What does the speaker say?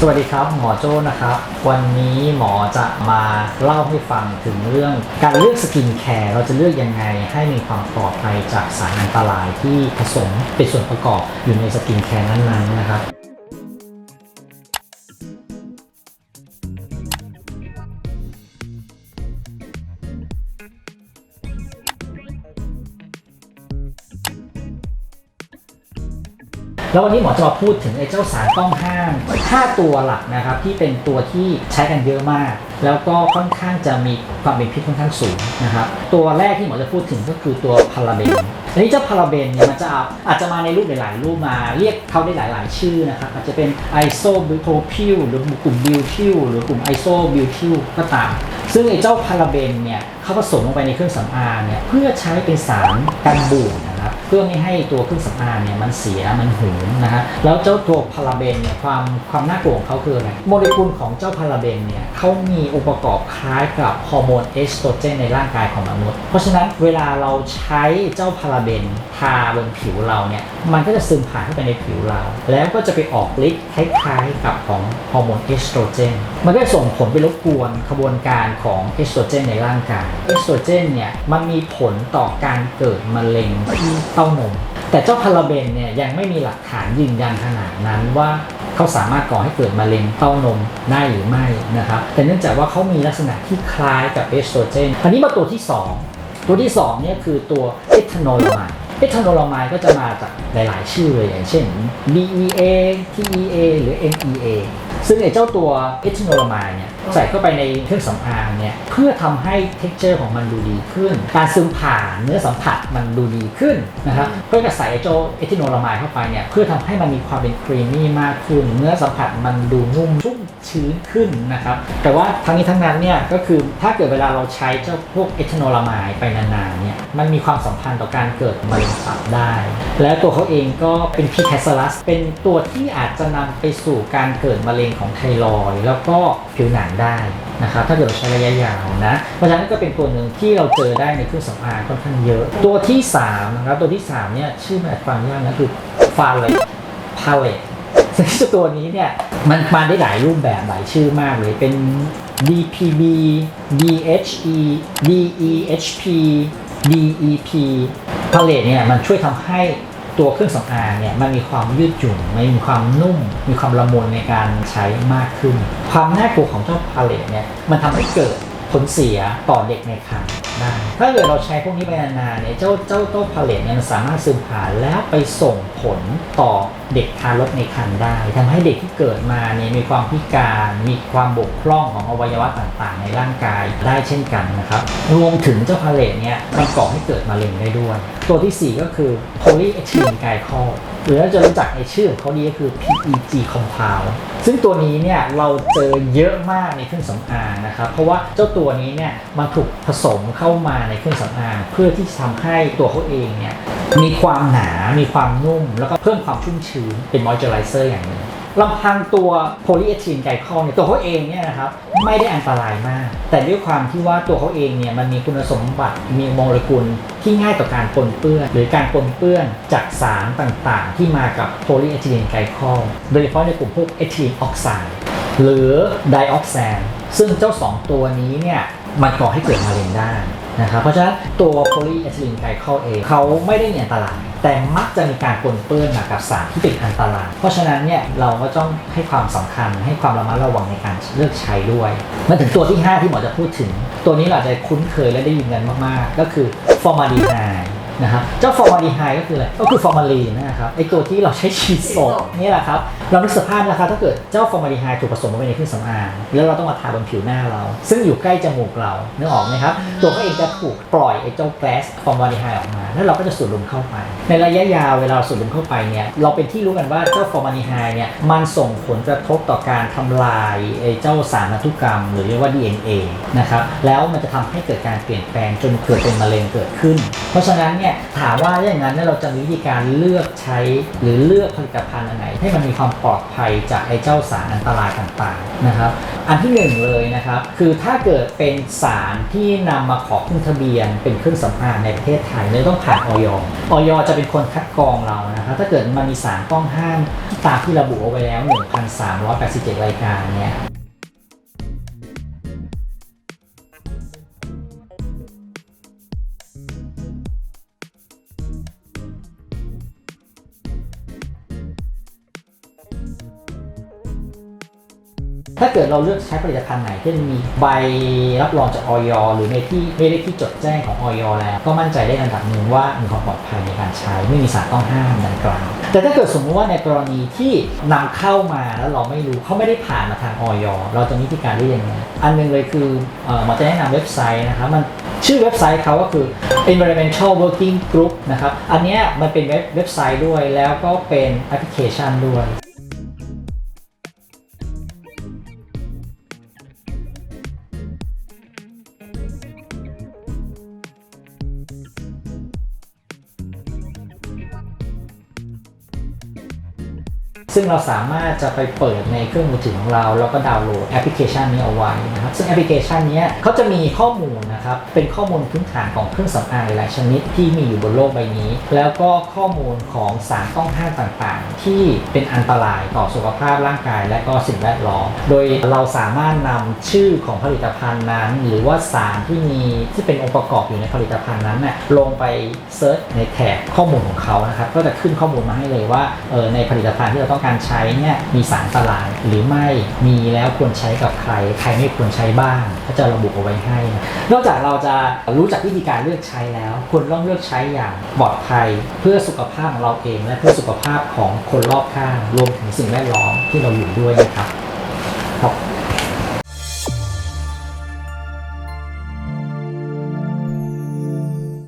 สวัสดีครับหมอโจ้นะครับ วันนี้หมอจะมาเล่าให้ฟังถึงเรื่องการเลือกสกินแคร์เราจะเลือกยังไงให้มีความปลอดภัยจากสารอันตรายที่ผสมเป็นส่วนประกอบอยู่ในสกินแคร์นั้นๆนะครับ แล้ววันนี้หมอจะมาพูดถึงไอ้เจ้าสารต้องห้าม 5 ตัวหลักนะครับที่เป็นตัวที่ใช้กันเยอะมาก แล้วก็ค่อนข้างจะมีความเป็นพิษค่อนข้างสูงนะครับตัวแรกที่หมอจะพูดถึงก็คือตัวพาราเบนอันนี้เจ้าพาราเบนเนี่ยมันจะเอาอาจจะมาในรูปหลายๆรูปมาเรียกเขาได้หลาย ๆ ชื่อนะครับอาจจะเป็นไอโซบิวโทพิลหรือกลุ่มบิวทิลหรือกลุ่มไอโซบิวทิลก็ตาม ซึ่งไอ้เจ้าพาราเบนเนี่ยเขาผสมลงไปในเครื่องสำอางเนี่ยเพื่อใช้เป็นสารกันบูดนะครับ เพื่อไม่ให้ตัวเครื่องสำอางเนี่ยมันเสียมันหุงนะฮะแล้วเจ้าตัวพาราเบนเนี่ยความความน่ากลัวของเขาคืออะไรโมเลกุลของเจ้าพาราเบนเนี่ยเขามีองค์ประกอบคล้ายกับฮอร์โมนเอสโตรเจนในร่างกายของมนุษย์ เพราะฉะนั้นเวลาเราใช้เจ้าพาราเบนทาบนผิวเราเนี่ยมันก็จะซึมผ่านเข้าไปในผิวเรา แล้วก็จะไปออกฤทธิ์คล้ายๆกับของฮอร์โมนเอสโตรเจนมันก็ส่งผลไปรบกวนขบวนการของเอสโตรเจนในร่างกายเอสโตรเจนเนี่ยมันมีผลต่อการเกิดมะเร็งที่เต้านม แต่เจ้าพาราเบนเนี่ยยังไม่มีหลักฐานยืนยันขนาดนั้นว่าเขาสามารถก่อให้เกิดมะเร็งเต้านมได้หรือไม่นะครับ แต่เนื่องจากว่าเขามีลักษณะที่คล้ายกับเอสโตรเจนอันนี้มาตัวที่ 2 ตัวที่2เนี่ยคือตัวเอทานอลมายเอทานอลมายก็จะมาจากหลาย ๆ ชื่อเลยอย่างเช่น DEA TEA หรือ NEA ซึ่งไอ้เจ้าตัวเอทานอลมายเนี่ย ใส่เข้าไปในเครื่องสำอางเนี่ยเพื่อทำให้ t e x t อร์ของมันดูดีขึ้น การซึมผ่านเนื้อสัมผัสมันดูดีขึ้นนะครับเพื่อจะใส่ไอ้เจ้าเอทานลามายเข้าไปเนี่ยเพื่อทำให้มันมีความเป็นครีมมี่มากขึ้น เนื้อสัมผัสมันดูนุ่มชุ่มชื้นขึ้นนะครับแต่ว่าทั้งนี้ทั้งนั้นเนี่ยก็คือถ้าเกิดเวลาเราใช้เจ้าพวกเอทานลามายไปนานๆเนี่ยมันมีความสัมพันธ์ต่อการเกิดมะเร็งตับได้ และตัวเขาเองก็เป็นพีแคสลัสเป็นตัวที่อาจจะนำไปสู่การเกิดมะเร็งของไทรอยแล้วก็ผิวหนังได้นะครับถ้าเกิดใช้ระยะยาวนะเพราะฉะนั้นก็เป็นตัวหนึ่งที่เราเจอได้ในเครื่องสำอางค่อนข้างเยอะ ตัวที่3นะครับตัวที่3เนี่ยชื่อมันอาจฟังยากนะคือฟาเลตพาเลตซึ่งตัวนี้เนี่ยมันมาได้หลายรูปแบบหลายชื่อมากเลยเป็น DPB DHE DEHP DEP พาเลตเนี่ยมันช่วยทำให้ ตัวเครื่องสำอางเนี่ยมันมีความยืดหยุ่นมันมีความนุ่ม มีความละมุนในการใช้มากขึ้น ความน่ากลัวของเจ้าพาเลตเนี่ยมันทำให้เกิด ผลเสียต่อเด็กในครรภ์ได้ถ้าเกิดเราใช้พวกนี้ไปนานๆเนี่ยเจ้าเจ้าเจ้พาเลตเนี่ยมันสามารถซึมผ่านแล้วไปส่งผลต่อเด็กทารกในครรภ์ได้ทำให้เด็กที่เกิดมาเนี่ยมีความพิการมีความบกพร่องของอวัยวะต่างๆ ในร่างกายได้เช่นกันนะครับรวมถึงเจ้าพาเลตเนี่ยมันก่อให้เกิดมะเร็งได้ด้วย ตัวทีสี่4 ก็คือ polyethylene glycol หรือเราจะรู้จักในชื่อของเขาดีก็คือ PEG compound ซึ่งตัวนี้เนี่ยเราเจอเยอะมากในเครื่องสำอางนะครับเพราะว่าเจ้าตัวนี้เนี่ยมันถูกผสมเข้ามาในเครื่องสำอางเพื่อที่จะทำให้ตัวเขาเองเนี่ยมีความหนา มีความนุ่ม แล้วก็เพิ่มความชุ่มชื้นเป็นมอยเจอไรเซอร์อย่างหนึ่ง ลำพังตัวโพลีเอทิลีนไกลคอลเนี่ยตัวเขาเองเนี่ยนะครับไม่ได้อันตรายมาก แต่ด้วยความที่ว่าตัวเขาเองเนี่ยมันมีคุณสมบัติมีโมเลกุลที่ง่ายต่อการปนเปื้อน หรือการปนเปื้อนจากสารต่างๆ ที่มากับโพลีเอทิลีนไกลคอลโดยเฉพาะในกลุ่มพวกเอทิลีนออกไซด์หรือไดออกแซนซึ่งเจ้า 2 ตัวนี้เนี่ยมันก่อให้เกิดมะเร็งได้ นะครับเพราะฉะนั้นตัวโพลีเอทิลีนไกลคอลเองเขาไม่ได้มีอันตราย แต่มักจะมีการปนเปื้อนมากับสารที่เป็นอันตราย เพราะฉะนั้นเนี่ยเราก็ต้องให้ความสำคัญให้ความระมัดระวังในการเลือกใช้ด้วยมาถึงตัวที่ 5 ที่หมอจะพูดถึง ตัวนี้เราจะคุ้นเคยและได้ยินกันมากๆ ก็คือฟอร์มาลีไฮ นะครับเจ้าฟอร์มาลีไฮก็คืออะไรก็คือฟอร์มาลีนนะครับไอตัวที่เราใช้ฉีดศพนี่แหละครับเรานึกสภาพนะครับถ้าเกิดเจ้าฟอร์มาลีไฮถูกผสมลงไปในเครื่องสำอางแล้วเราต้องมาทาบนผิวหน้าเรา ซึ่งอยู่ใกล้จมูกเรานึกออกไหมครับตัวเขาเองจะถูกปล่อยไอเจ้าแก๊สฟอร์มาลีไฮออกมา แล้วเราก็จะสูดลมเข้าไป ในระยะยาวเวลาเราสูดลมเข้าไปเนี่ยเราเป็นที่รู้กันว่าเจ้าฟอร์มาลีไฮเนี่ยมันส่งผลกระทบต่อการทำลายไอเจ้าสารพันธุกรรม หรือเรียกว่า DNA นะครับแล้วมันจะทำให้เกิดการเปลี่ยนแปลงจนเกิดเป็นมะเร็งเกิดขึ้น เพราะฉะนั้นเนี่ยเนี่ยถามว่าอย่างนั้นเราจะมีวิธีการเลือกใช้หรือเลือกผลิตภัณฑ์อันไหน ให้มันมีความปลอดภัยจากไอ้เจ้าสารอันตรายต่างๆนะครับ อันที่หนึ่งเลยนะครับ คือถ้าเกิดเป็นสารที่นำมาขอขึ้นทะเบียน เป็นเครื่องสำอางในประเทศไทยเนี่ยต้องผ่านออยออยจะเป็นคนคัดกรองเรานะครับถ้าเกิดมันมีสารต้องห้ามที่ตามที่ระบุเอาไว้แล้ว 1,387 รายการเนี่ย ถ้าเกิดเราเลือกใช้ผลิตภัณฑ์ไหนที่มีใบรับรองจากออยหรือในที่ไม่ได้ที่จดแจ้งของออยแล้วก็มั่นใจได้ระดับหนึ่งว่ามีความปลอดภัยในการใช้ไม่มีสารต้องห้ามดังกล่าวแต่ถ้าเกิดสมมติว่าในกรณีที่นำเข้ามาแล้วเราไม่รู้เขาไม่ได้ผ่านมาทางออยเราจะมีวิธีการได้ยังไงอันหนึงเลยคือเอ่อหมอจะแนะนำเว็บไซต์นะครับมันชื่อเว็บไซต์เขาก็คือ environmental working group นะครับอันนี้มันเป็นเว็บเว็บไซต์ด้วยแล้วก็เป็นแอปพลิเคชันด้วย ซึ่งเราสามารถจะไปเปิดในเครื่องมือถือของเรา แล้วก็ดาวน์โหลดแอปพลิเคชันนี้เอาไว้นะครับ ซึ่งแอปพลิเคชันนี้เขาจะมีข้อมูลนะครับ เป็นข้อมูลพื้นฐานของเครื่องสำอางหลายชนิดที่มีอยู่บนโลกใบนี้ แล้วก็ข้อมูลของสารต้องห้ามต่างๆ ที่เป็นอันตรายต่อสุขภาพร่างกาย และก็สิ่งแวดล้อม โดยเราสามารถนำชื่อของผลิตภัณฑ์นั้น หรือว่าสารที่มีที่เป็นองค์ประกอบอยู่ในผลิตภัณฑ์นั้นน่ะลงไปเซิร์ชในแถบข้อมูลของเขานะครับ ก็จะขึ้นข้อมูลมาให้เลยว่าเออในผลิตภัณฑ์ที่เราต้องการใช้เนี่ยมีสารอันตรายหรือไม่มีแล้วควรใช้กับใคร ใครไม่ควรใช้บ้าง ก็จะระบุเอาไว้ให้นะนอกจากเราจะรู้จักวิธีการเลือกใช้แล้วควรต้องเลือกใช้อย่างปลอดภัยเพื่อสุขภาพของเราเอง และเพื่อสุขภาพของคนรอบข้างรวมถึงสิ่งแวดล้อมที่เราอยู่ด้วยนะครับ